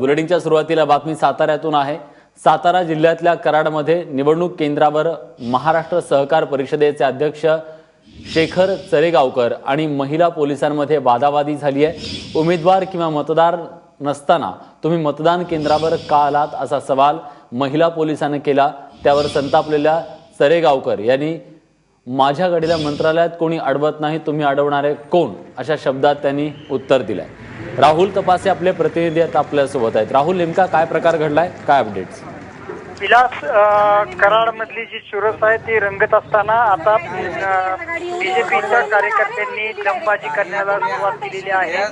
बुलेटिनच्या सुरुवातीला बातमी साताऱ्यातून आहे. सातारा जिल्ह्यातल्या कराडमध्ये निवडणूक केंद्रावर महाराष्ट्र सहकार परिषदेचे अध्यक्ष शेखर चरेगावकर आणि महिला पोलिसांमध्ये वादावादी झाली आहे. उमेदवार किंवा मतदार नसताना तुम्ही मतदान केंद्रावर का आलात असा सवाल महिला पोलिसांनी केला. त्यावर संतापलेल्या चरेगावकर यांनी माझ्या गाडीला मंत्रालयात कोणी अडवत नाही तुम्ही अडवणारे कोण? अशा शब्दात त्यांनी उत्तर दिलंय. राहुल तपासे आपले प्रतिनिधी आता आपल्यासोबत आहेत. राहुल नेमका काय प्रकार घडलाय? काय अपडेट्स विलास कराड मधली जी चुरस आहे ती रंगत असताना आता बीजेपीच्या कार्यकर्त्यांनी दमबाजी करण्याला सुरुवात केलेली आहे.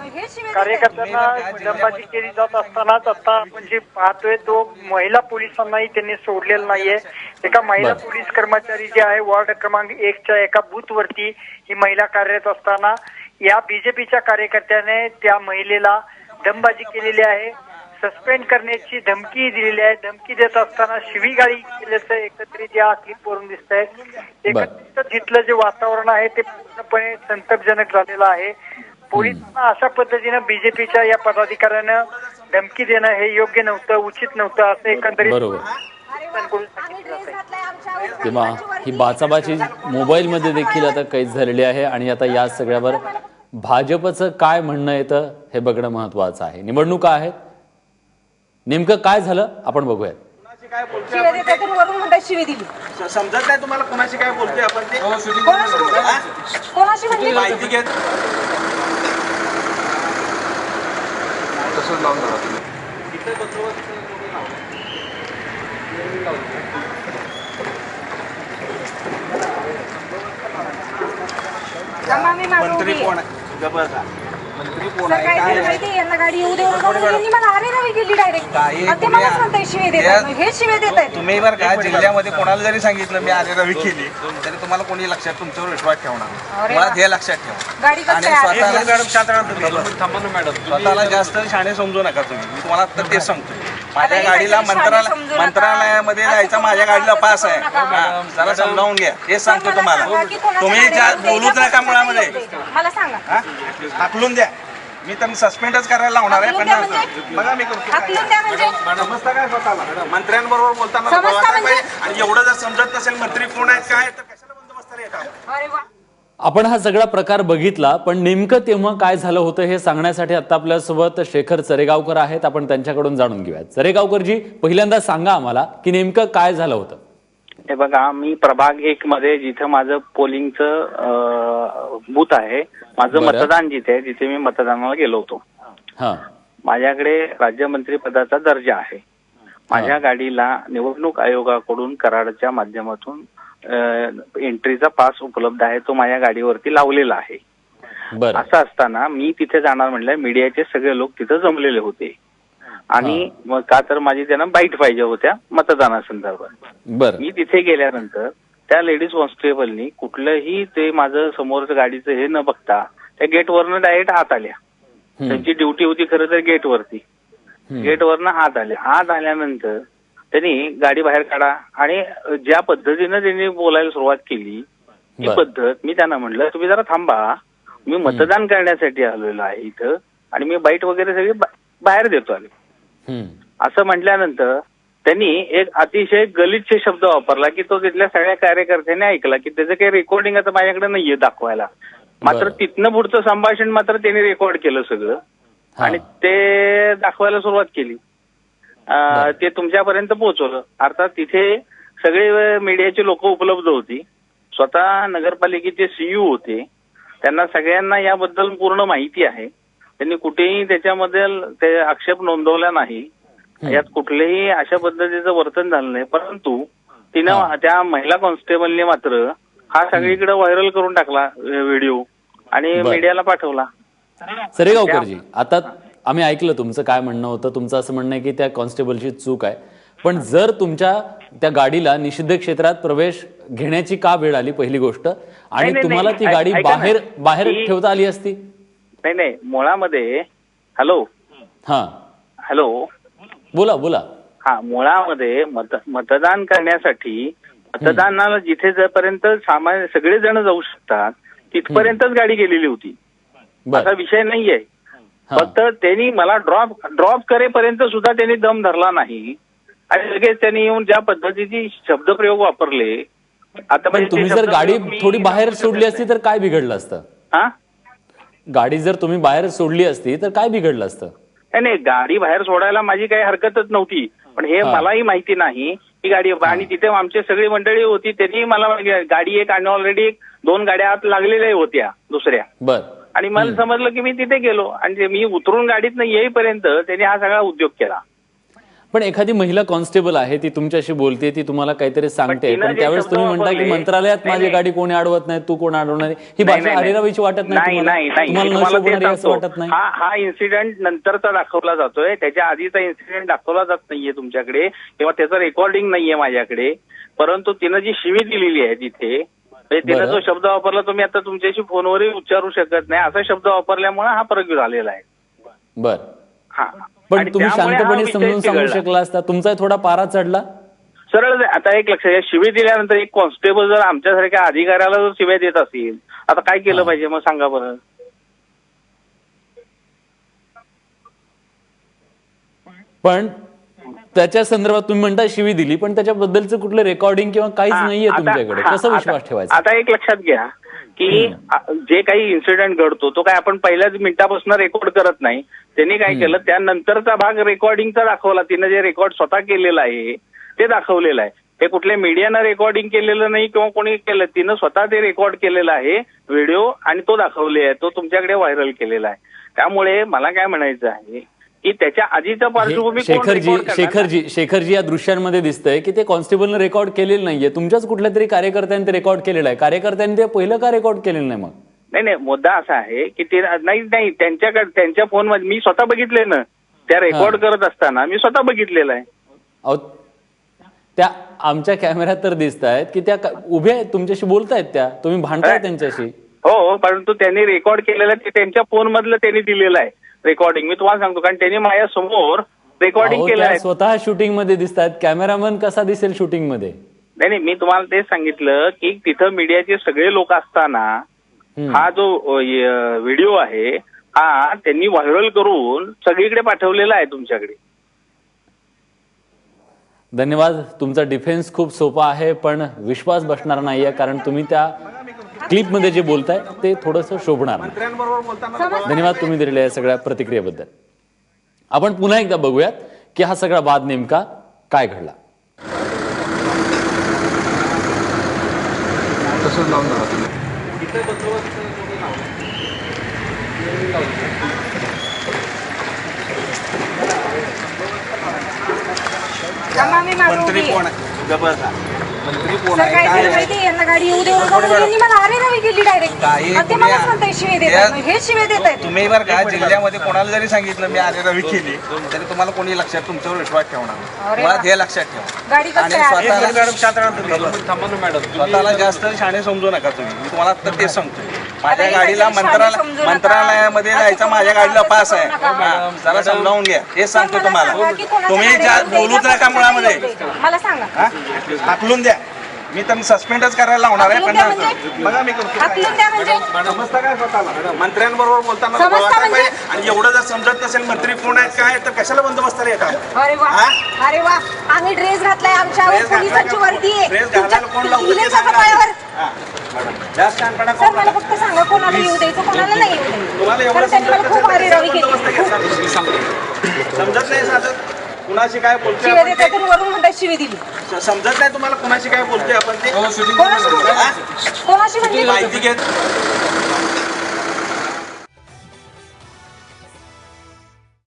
कार्यकर्त्यांना दमबाजी केली जात असतानाच आता आपण जे पाहतोय तो महिला पोलिसांनाही त्यांनी सोडलेला नाहीये. एका महिला. पोलीस कर्मचारी जे आहे वॉर्ड क्रमांक एकच्या एका बूथ वरती ही महिला कार्यरत असताना या बीजेपीच्या कार्यकर्त्याने त्या महिलेला दमबाजी केलेली आहे. सस्पेंड करण्याची धमकी दिलेली आहे. धमकी देत असताना शिवीगाळी केल्याचं एकत्रित या क्लिपवरून दिसत आहे एकत्रित तिथलं जे वातावरण आहे ते पूर्णपणे संतापजनक झालेलं आहे. पोलिसांना अशा पद्धतीनं बीजेपीच्या या पदाधिकाऱ्यानं धमकी देणं हे योग्य नव्हतं उचित नव्हतं असं एकंदरीत तेव्हा ही बाचाबाची मोबाईलमध्ये देखील आता कैद झालेली आहे आणि आता या सगळ्यावर भाजपचं काय म्हणणं येतं हे बघणं महत्वाचं आहे. निवडणुका आहेत. नेमकं काय झालं आपण बघूयात. समजत नाही तुम्हाला कोणाशी काय बोलतोय आपण ते? कोणाशी हा? कोणाशी म्हणजे माहिती घेत थांबा, मी मागं मंत्री उभी. आहे. कोण आहे? गप्प बसा. मंत्री कोण आहे? सकाळी काय ते आहे? माहिती यांना गाडी येऊ देऊ नका म्हणून यांनी मला अरे रवी केली डायरेक्ट काही आणि ते तुम्ही- मलाच म्हणताय शिवे देतात हे शिवे देत आहेत तुम्ही बरं का जिल्ह्यामध्ये कोणाला जरी सांगितलं मी आरे रवी केली तरी तुम्हाला कोणी लक्षात तुमच्यावर विश्वास ठेवणार अरे मला वा. हे लक्षात ठेवा. गाडी कसं आणि काय स्वतःला जास्त शाणे समजू नका तुम्ही. मी तुम्हाला आता तेच सांगतो माझ्या गाडीला हे मंत्रालय. मंत्रालयामध्ये जायचं माझ्या गाडीला पास आहे. हा, जरा समजावून घ्या हेच सांगतो तुम्हाला की तुम्ही ज्या बोलूच नका मुळामध्ये? मला सांगा हा? हाकलून द्या मी तर सस्पेंडच करायला लावणार आहे हाकलून द्या पण म्हणजे? बघा मी करतो काय. हाकलून द्या म्हणजे समजतं काय स्वतःला मंत्र्यांबरोबर बोलताना समजतं बोलायला म्हणजे? पाहिजे. आणि एवढं जर समजत नसेल मंत्री कोण आहेत काय तर कशाला बंदोबस्ताला येतात अरे वा आपण हा सगळा प्रकार बघितला पण नेमकं तेव्हा काय झालं होतं हे सांगण्यासाठी आता आपल्यासोबत शेखर चरेगावकर आहेत. आपण त्यांच्याकडून जाणून घेऊयात. चरेगावकरजी पहिल्यांदा सांगा आम्हाला की नेमकं काय झालं होतं? हे बघा मी प्रभाग एक मध्ये जिथं माझं पोलिंगचं बूथ आहे माझं. मतदान जिथे आहे तिथे मी मतदानाला गेलो होतो. हा. माझ्याकडे राज्यमंत्री पदाचा दर्जा आहे. माझ्या गाडीला निवडणूक आयोगाकडून कराडच्या माध्यमातून एंट्रीचा पास उपलब्ध आहे तो माझ्या गाडीवरती लावलेला आहे. असं असताना मी तिथे जाणार म्हटलं मीडियाचे सगळे लोक तिथे जमलेले होते. आणि मग का तर माझी त्यांना बाईट पाहिजे होत्या मतदानासंदर्भात मी तिथे गेल्यानंतर त्या लेडीज कॉन्स्टेबलनी कुठलंही ते माझं समोरचं गाडीचं हे न बघता त्या गेटवरनं डायरेक्ट आत आल्या. त्यांची ड्युटी होती खरं तर गेटवरती. गेटवरनं आत आल्या आत आल्यानंतर त्यांनी गाडी बाहेर काढा आणि ज्या पद्धतीनं त्यांनी बोलायला सुरुवात केली ती. पद्धत मी त्यांना म्हटलं तुम्ही जरा थांबा मी मतदान करण्यासाठी आलेलो आहे इथं आणि मी बाईट वगैरे सगळी बाहेर देतो आले. असं म्हटल्यानंतर त्यांनी एक अतिशय गलिच्छ शब्द वापरला की तो तिथल्या सगळ्या कार्यकर्त्यांनी ऐकला की त्याचं काही रेकॉर्डिंग आता माझ्याकडे नाहीये दाखवायला मात्र. तिथनं पुढचं संभाषण मात्र त्यांनी रेकॉर्ड केलं सगळं. आणि ते दाखवायला सुरुवात केली. ते तुमच्यापर्यंत पोहोचवलं. अर्थात तिथे सगळे मीडियाचे लोक उपलब्ध होती. स्वतः नगरपालिकेचे सीईओ होते. त्यांना सगळ्यांना याबद्दल पूर्ण माहिती आहे. त्यांनी कुठेही त्याच्यामध्ये ते आक्षेप नोंदवला नाही. यात कुठलेही अशा पद्धतीचं वर्तन झालं नाही. परंतु. तिनं त्या महिला कॉन्स्टेबलने मात्र हा सगळीकडे व्हायरल करून टाकला व्हिडिओ. आणि. मीडियाला पाठवला. सरेगावकरजी आता आम्ही ऐकलं तुमचं काय म्हणणं होतं तुमचं असं म्हणणं आहे की त्या कॉन्स्टेबलची चूक आहे. पण जर तुमच्या त्या गाडीला निषिद्ध क्षेत्रात प्रवेश घेण्याची का वेळ आली पहिली गोष्ट? आणि तुम्हाला. ती गाडी. बाहेर बाहेर ठेवता आली असती? नाही नाही. मुळामध्ये हॅलो? हा. हॅलो? बोला बोला. हा मुळामध्ये मत मतदान करण्यासाठी मतदानाला जिथे जपर्यंत सामान्य सगळे जण जाऊ शकतात तिथपर्यंतच गाडी गेलेली होती. असा विषय नाहीये. फक्त त्यांनी मला ड्रॉप ड्रॉप करेपर्यंत सुद्धा त्यांनी दम धरला नाही. आणि लगेच त्यांनी येऊन ज्या पद्धतीची शब्दप्रयोग वापरले आता म्हणजे तुम्ही जर गाडी थोडी बाहेर सोडली असती तर काय बिघडलं असतं? हा? गाडी जर तुम्ही बाहेर सोडली असती तर काय बिघडलं असतं? नाही, नाही गाडी बाहेर सोडायला माझी काही हरकतच नव्हती. पण हे. मलाही माहिती नाही की गाडी आणि तिथे आमची सगळी मंडळी होती त्यांनी मला गाडी एक आणि ऑलरेडी दोन गाड्या आत लागलेल्या होत्या दुसऱ्या. बर. आणि मला समजलं की मी तिथे गेलो आणि मी उतरून गाडीतनं येईपर्यंत त्यांनी हा सगळा उद्योग केला. पण एखादी महिला कॉन्स्टेबल आहे ती तुमच्याशी बोलते ती तुम्हाला काहीतरी सांगते. पण त्यावेळेस तुम्ही म्हणता की मंत्रालयात माझी. गाडी कोणी अडवत नाही तू कोण अडवणार नाही. ही भाषा नाही, हरिरावीची वाटत नाही. वाटत नाही? हा हा इन्सिडेंट नंतरचा दाखवला जातोय. त्याच्या आधीचा इन्सिडेंट दाखवला जात नाहीये तुमच्याकडे. किंवा त्याचं रेकॉर्डिंग नाहीये माझ्याकडे. परंतु तिनं जी शिवी दिलेली आहे तिथे तिनं बरं. जो शब्द वापरला तो मी आता तुमच्याशी फोनवरही उच्चारू शकत नाही. असा शब्द वापरल्यामुळे हा प्रयोग झालेला आहे. बर. हा. पण तुम्ही शांतपणे समजून सांगू. शकला असता. तुमचा थोडा पारा चढला? सरळ आता एक लक्षात शिवी दिल्यानंतर एक कॉन्स्टेबल जर आमच्यासारख्या अधिकाऱ्याला जर शिव्या देत असेल आता काय केलं. पाहिजे? मग सांगा बरं. पण त्याच्या संदर्भात तुम्ही म्हणता शिवी दिली पण त्याच्याबद्दलचं कुठलं रेकॉर्डिंग किंवा काहीच नाहीये तुमच्याकडे. कसं विश्वास ठेवायचा? आता एक लक्षात घ्या की जे काही इन्सिडेंट घडतो तो काय आपण पहिल्याच मिनिटापासून रेकॉर्ड करत नाही. त्यांनी काय. केलं त्यानंतरचा भाग रेकॉर्डिंगचा दाखवला. तिनं जे रेकॉर्ड स्वतः केलेलं आहे ते दाखवलेलं आहे. हे कुठल्या मीडियानं रेकॉर्डिंग केलेलं नाही किंवा कोणी केलं तिनं स्वतः ते रेकॉर्ड केलेलं आहे व्हिडिओ आणि तो दाखवले आहे तो तुमच्याकडे व्हायरल केलेला आहे. त्यामुळे मला काय म्हणायचं आहे की त्याच्या आधीचा पार्श्वभूमी शेखरजी? शेखरजी शेखरजी या दृश्यांमध्ये दिसतंय की ते कॉन्स्टेबलनं रेकॉर्ड केलेलं नाहीये. तुमच्याच कुठल्या तरी कार्यकर्त्यांनी ते रेकॉर्ड केलेलं आहे. कार्यकर्त्यांनी ते पहिलं का रेकॉर्ड केलेलं नाही मग? नाही नाही मुद्दा असा आहे की ते नाही नाही त्यांच्याकडे त्यांच्या फोनमध्ये मी स्वतः बघितले ना. त्या रेकॉर्ड. करत असताना मी स्वतः बघितलेलं आहे. त्या आमच्या कॅमेऱ्यात तर दिसत आहेत की त्या उभ्या आहेत तुमच्याशी बोलतायत त्या. तुम्ही भांडताय? त्यांच्याशी. हो हो परंतु त्यांनी रेकॉर्ड केलेलं ते त्यांच्या फोन मधलं त्यांनी दिलेलं आहे. रेकॉर्डिंग मी तुम्हाला सांगतो कारण त्यांनी माझ्यासमोर रेकॉर्डिंग केलं आहे. स्वतः शूटिंगमध्ये दिसत आहेत कॅमेरामन कसा दिसेल शूटिंगमध्ये? नाही नाही मी तुम्हाला तेच सांगितलं की तिथं मीडियाचे सगळे लोक असताना. हा जो व्हिडिओ आहे हा त्यांनी व्हायरल करून सगळीकडे पाठवलेला आहे तुमच्याकडे. धन्यवाद. तुमचा डिफेन्स खूप सोपा आहे पण विश्वास बसणार नाहीये कारण तुम्ही त्या क्लिपमध्ये जे बोलताय ते थोडंसं शोभणार धन्यवाद तुम्ही दिलेल्या या सगळ्या प्रतिक्रियेबद्दल. आपण पुन्हा एकदा बघूयात की हा सगळा वाद नेमका काय घडला. मंत्री. कोण आहे? जबरदस्त. मंत्री कोण सर आहे? काय काय झालं आहे? माहिती यांना गाडी येऊ देऊ नका म्हणून यांनी मला अरे रवी केली डायरेक्ट काही ते तुम्ही- मलाच म्हणताय शिवे देत आहेत. हे शिवे देत आहेत. तुम्ही बरं का जिल्ह्यामध्ये कोणाला जरी सांगितलं मी आरे रवी केली तरी तुम्हाला कोणी लक्षात तुमच्यावर विश्वास ठेवणार नाही. अरे मुळात वा. हे लक्षात ठेवा. गाडी कसं आणि काय आली? स्वतःला स्वतःला जास्त शाणे समजू नका तुम्ही. मी तुम्हाला आता तेच सांगतोय. माझ्या गाडीला मंत्रालय. मंत्रालयामध्ये जायचं माझ्या गाडीला पास आहे. हा, जरा समजावून घ्या हेच सांगतो तुम्हाला सांगा की कोणाच्या तुम्ही ज्या बोलूच नका मुळामध्ये. मला सांगा हा? हाकलून द्या मी तर सस्पेंडच करायला लावणार आहे पण म्हणजे? बघा मी करतो म्हणजे समजता काय स्वतःला मंत्र्यांबरोबर बोलताना समजता बोलायला म्हणजे? पाहिजे आणि एवढं जर समजत नसेल मंत्री कोण आहेत काय आहेत, तर कशाला बंदोबस्ताला येतात अरे वा हा? अरे वा आम्ही ड्रेस घातलाय आमच्यावर ड्रेस घातला पोलिसांची का? वर्दी आहे ड्रेस तुमच्या- घालायला कोण ते सांगा. पायावर हा. जास्त शहाणपणा सर करू मला नका. फक्त सांगा कोणाला येऊ द्यायचं कोणाला नाही येऊ द्यायचं तुम्हाला एवढं कारण त्यांनी समजत नसेल तर कशाला बंदोबस्त? मी सांगतो. समजत नाही साधत कुणाशी काय बोलतोय शिवे आपण देतात ते? आणि वरून म्हणतात शिवी दिली. समजत नाही तुम्हाला कुणाशी काय बोलतोय आपण ते? कोणाशी हा? कोणाशी म्हणजे माहिती घेत